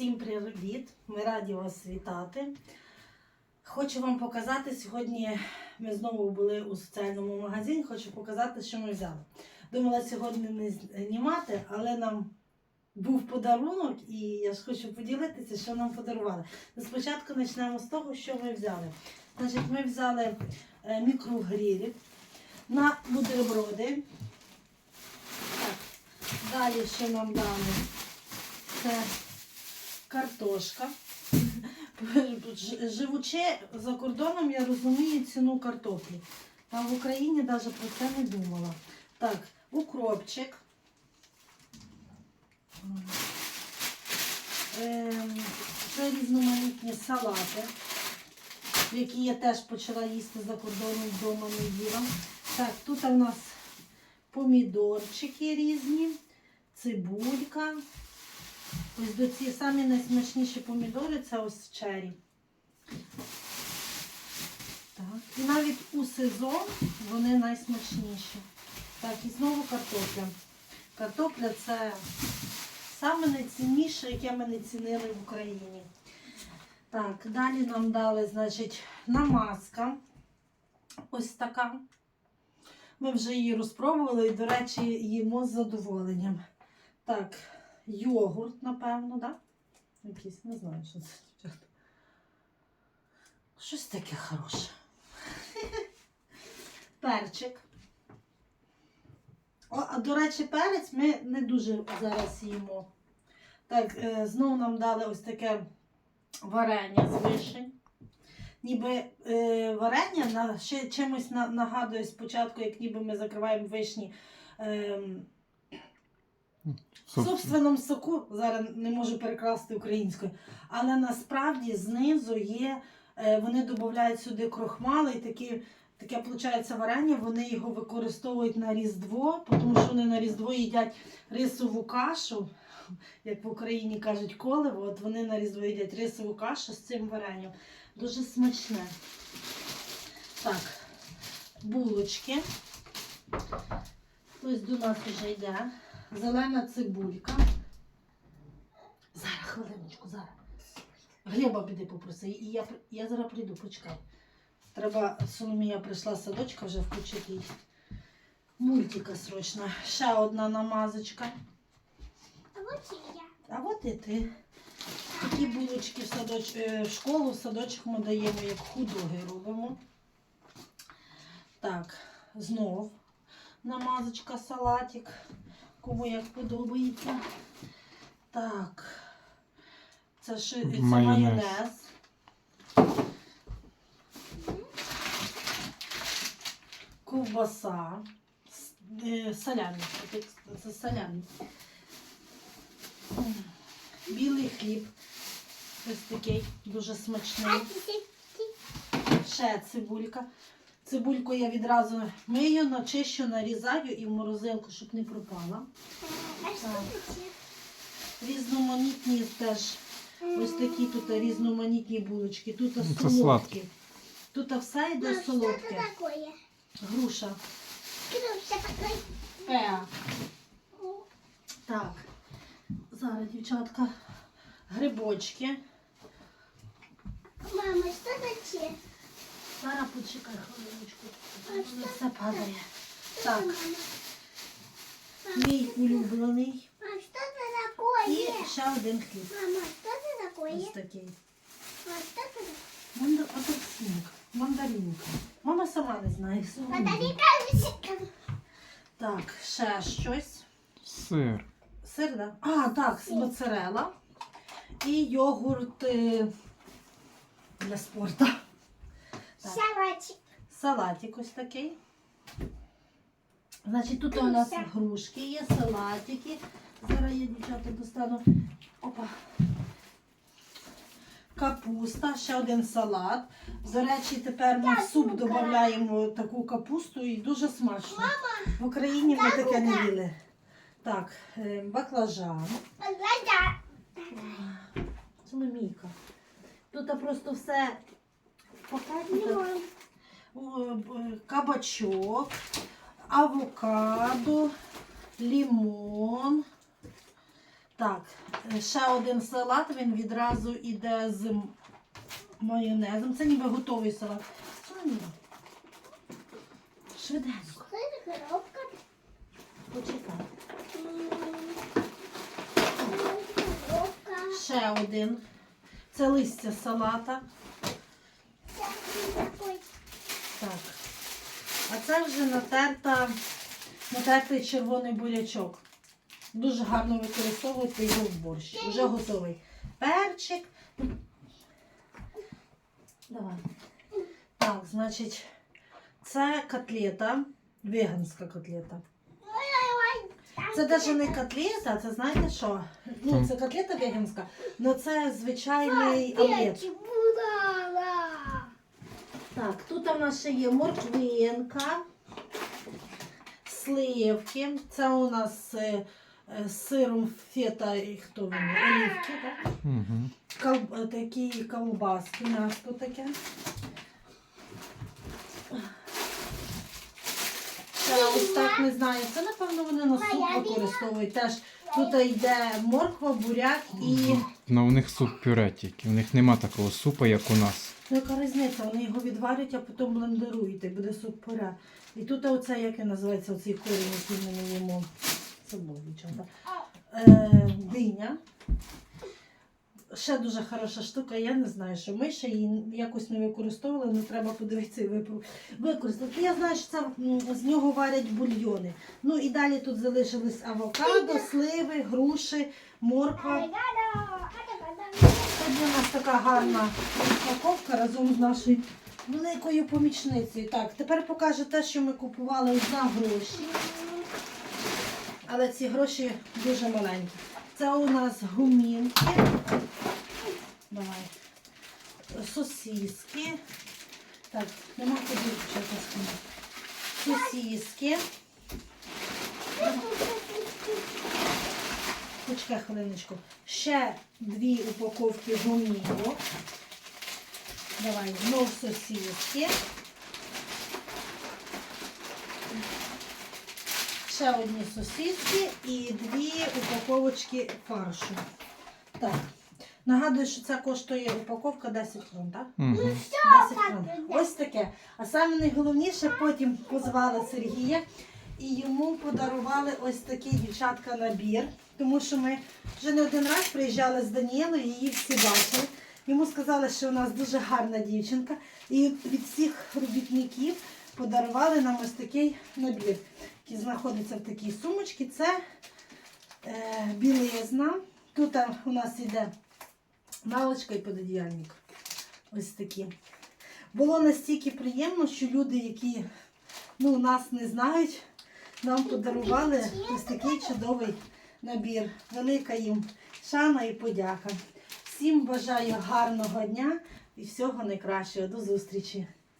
Всім привіт! Ми раді вас вітати. Хочу вам показати сьогодні. Ми знову були у соціальному магазині. Хочу показати, що ми взяли. Думала сьогодні не знімати, але нам був подарунок, і я ж хочу поділитися, що нам подарували. Ну, Спочатку почнемо з того, що ми взяли. Значить, ми взяли е, мікрогрілі на бутерброди. Так. Далі що нам дали? Це картошка. Живучи за кордоном, я розумію ціну картоплі. А в Україні навіть про це не думала. Так, укропчик. Ем, Це різноманітні салати, які я теж почала їсти за кордоном вдома не їла. Так, тут у нас помідорчики різні, цибулька. Ось до ці самі найсмачніші помідори це ось чері. Так. І навіть у сезон вони найсмачніші. Так, і знову картопля. Картопля це саме найцінніше, яке ми не цінили в Україні. Так, далі нам дали, значить, намазка. Ось така. Ми вже її розпробували і, до речі, їмо з задоволенням. Так, йогурт, напевно? Да? Якийсь, не знаю, що це. Щось таке хороше. Перчик. О, а до речі, перець ми не дуже зараз їмо. Так, е, знову нам дали ось таке варення з вишень. Ніби е, варення на, ще чимось на, нагадує спочатку, як ніби ми закриваємо вишні. ем, в собственному соку, зараз не можу перекласти українською, але насправді знизу є, е, вони додають сюди крохмали і такі, таке виходить варення, вони його використовують на Різдво, тому що вони на Різдво їдять рисову кашу, як в Україні кажуть коливо, от вони на Різдво їдять рисову кашу з цим варенням. Дуже смачне. Так, булочки. Ось до нас вже йде. Зелена цибулька. Зараз, хвилиночку, зараз. Глеба піди попроси. І я, я зараз прийду, почекай. Треба, Соломія прийшла з садочка вже включити їй. Мультика срочно. Ще одна намазочка. А вот и я. А от і ти. Такі булочки в, садоч... е, в школу, в садочок ми даємо, як худоги робимо. Так, знов намазочка, салатик. Кому як подобається. Так. Це, ши... це Майонез. майонез. Ковбаса. Е, Це- Це салямі. М. Білий хліб. Ось такий дуже смачний. Ще цибулька. Цибульку я відразу мию, начищу, нарізаю і в морозилку, щоб не пропала. а что Так. это? Різноманітні теж. Ось такі тут різноманітні булочки. Тут Ну, це солодкі. сладкі. Тут все йде Мам, что солодке. это такое? Груша. Круто такой. Пеа. Так. Зараз, дівчатка, грибочки. Мама, что это? Зараз почекай хвилиночку. А Воно що все падає. Что, Так, мама? мій улюблений. Мам, что это І такое? ще один хліб. Мама, что это такое? Ось такий. Мам, что это такое? Мандар... Апельсинка. Мандаринка. Мама сама не знає. сама не знає. Подари Так, ще щось. Сир. Сир, да? А, так, Сир. моцарела. І йогурт е, для спорту. Салатик. Ось такий. Значить, тут у нас грушки є, салатики. Зараз я, дівчата, достану. Опа. Капуста, ще один салат. До речі, тепер ми в суп додаємо таку капусту і дуже смачно. В Україні ми таке не їли. Так, е, баклажан. Глаза. Соломійка. Тут просто все в пакетиках. Кабачок, авокадо, лимон. Так, ще один салат, він відразу йде з майонезом. Це ніби готовий салат. Швиденько, почекай. Ще один. Це листя салата. Так. А це вже натерта, натертий червоний бурячок. Дуже гарно використовувати його в борщ. Вже готовий. Перчик. Давай. Так, значить, це котлета, веганська котлета. Це навіть не котлета, це знаєте що? Ну, це котлета веганська, але це звичайний омлет. Так, тут у нас ще є морквинка, сливки. Це у нас е, е, з сиром фета і хто він? Олівки, так? Угу. Кол, е, такі колбаски, м'ясо таке. Ще ось так не знаю. Це, напевно, вони на суп використовують. Теж тут йде морква, буряк і. Ну, у них суп пюре тільки. У них нема такого супу, як у нас. Ну, яка різниця? Вони його відварять, а потім блендерують, і буде суп пюре. І тут оце, як він називається, оцей корінь, який ми не їмо. Забув дівчата. Е, диня. Ще дуже хороша штука, я не знаю, що ми ще її якось не використовували, але треба подивитися і використати. Я знаю, що це з нього варять бульйони. Ну і далі тут залишились авокадо, сливи, груші, морква. Сьогодні у нас така гарна упаковка разом з нашою великою помічницею. Так, тепер покажу те, що ми купували за гроші. Але ці гроші дуже маленькі. Це у нас гумінки. Давай. Сосиски. Так, нема куди почати Сосиски. Почекай хвилиночку. Ще дві упаковки гумілок. Давай, знов сосиски. Ще одні сосиски і дві упаковочки фаршу. Так. Нагадую, що це коштує упаковка 10 крон, так? Угу. 10 крон. Ось таке. А саме найголовніше, потім позвали Сергія і йому подарували ось такий дівчатка набір. Тому що ми вже не один раз приїжджали з Даніелою, її всі бачили. Йому сказали, що у нас дуже гарна дівчинка. І від всіх робітників подарували нам ось такий набір, який знаходиться в такій сумочці. Це е, білизна. Тут у нас йде налочка і пододіяльник. Ось такі. Було настільки приємно, що люди, які ну, нас не знають, нам подарували ось такий чудовий набір. Велика їм шана і подяка. Всім бажаю гарного дня і всього найкращого. До зустрічі!